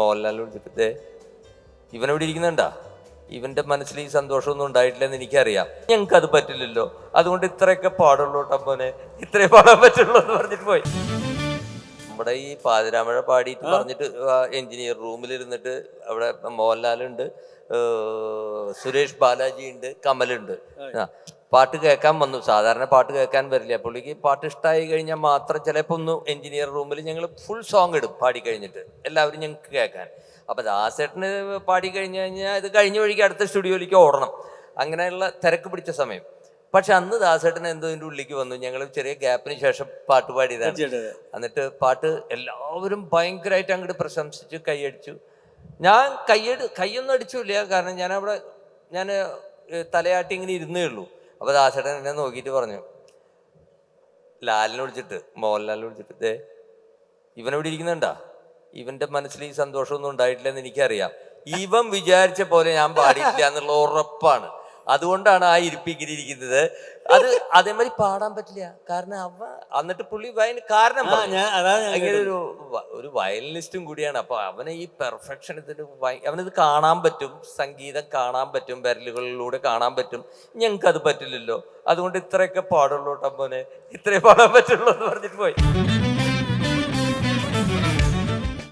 മോഹൻലാൽ വിളിച്ചിട്ട് ഇവൻ എവിടെ ഇരിക്കുന്നുണ്ടാ? ഇവന്റെ മനസ്സിൽ ഈ സന്തോഷമൊന്നും ഉണ്ടായിട്ടില്ലെന്ന് എനിക്കറിയാം. ഞങ്ങൾക്ക് അത് പറ്റില്ലല്ലോ. അതുകൊണ്ട് ഇത്രയൊക്കെ പാടുള്ളൂ ടമ്പോനെ ഇത്രേ പാടാൻ പറ്റുള്ളൂ എന്ന് പറഞ്ഞിട്ട് പോയി. നമ്മുടെ ഈ പാതിരാമഴ പാടിയിട്ട് പറഞ്ഞിട്ട് എഞ്ചിനീയർ റൂമിലിരുന്നിട്ട് അവിടെ മോഹൻലാലുണ്ട് ഉണ്ട് സുരേഷ് ബാലാജി ഉണ്ട് കമലുണ്ട് ആ. പാട്ട് കേൾക്കാൻ വന്നു. സാധാരണ പാട്ട് കേൾക്കാൻ വരില്ല. പുള്ളിക്ക് പാട്ട് ഇഷ്ടമായി കഴിഞ്ഞാൽ മാത്രം ചിലപ്പോൾ ഒന്ന് എഞ്ചിനീയർ റൂമിൽ ഞങ്ങൾ ഫുൾ സോങ് ഇടും പാടിക്കഴിഞ്ഞിട്ട് എല്ലാവരും ഞങ്ങൾക്ക് കേൾക്കാൻ. അപ്പം ദാസേട്ടന് പാടിക്കഴിഞ്ഞ് കഴിഞ്ഞാൽ ഇത് കഴിഞ്ഞ വഴിക്ക് അടുത്ത സ്റ്റുഡിയോയിലേക്ക് ഓടണം. അങ്ങനെയുള്ള തിരക്ക് പിടിച്ച സമയം. പക്ഷെ അന്ന് ദാസേട്ടൻ എന്തോ ഇതിന്റെ ഉള്ളിലേക്ക് വന്നു. ഞങ്ങൾ ചെറിയ ഗ്യാപ്പിന് ശേഷം പാട്ട് പാടിയതാണ്. എന്നിട്ട് പാട്ട് എല്ലാവരും ഭയങ്കരമായിട്ട് അങ്ങോട്ട് പ്രശംസിച്ച് കൈയടിച്ചു. ഞാൻ കൈയടി കൈയൊന്നും അടിച്ചില്ല. കാരണം ഞാൻ അവിടെ ഞാൻ തലയാട്ടി ഇങ്ങനെ ഇരുന്നേ ഉള്ളൂ. അപ്പോൾ ദാസേട്ടൻ എന്നെ നോക്കിയിട്ട് പറഞ്ഞു. ലാലിനെ വിളിച്ചിട്ട് മോഹൻലാലിനെ വിളിച്ചിട്ട് ദേ ഇവനെവിടെ ഇരിക്കുന്നുണ്ടാ? ഇവന്റെ മനസ്സിൽ ഈ സന്തോഷമൊന്നും ഉണ്ടായിട്ടില്ലെന്ന് എനിക്കറിയാം. ഇവൻ വിചാരിച്ച പോലെ ഞാൻ പാടിയിട്ടില്ല എന്നുള്ള ഉറപ്പാണ്. അതുകൊണ്ടാണ് ആ ഇരിപ്പിങ്ങനെ ഇരിക്കുന്നത് അത് അതേമാതിരി പാടാൻ പറ്റില്ല. കാരണം അവ എന്നിട്ട് പുള്ളി വയൻ കാരണം അങ്ങനെ ഒരു ഒരു വയലിനിസ്റ്റും കൂടിയാണ്. അപ്പൊ അവനെ ഈ ഭയ- അവനത് കാണാൻ പറ്റും. സംഗീതം കാണാൻ പറ്റും. വിരലുകളിലൂടെ കാണാൻ പറ്റും. ഞങ്ങൾക്ക് അത് പറ്റില്ലല്ലോ. അതുകൊണ്ട് ഇത്രയൊക്കെ പാടുള്ളൂ ടമ്പോനെ ഇത്രേ പാടാൻ പറ്റുള്ളൂ എന്ന് പറഞ്ഞിട്ട് പോയി.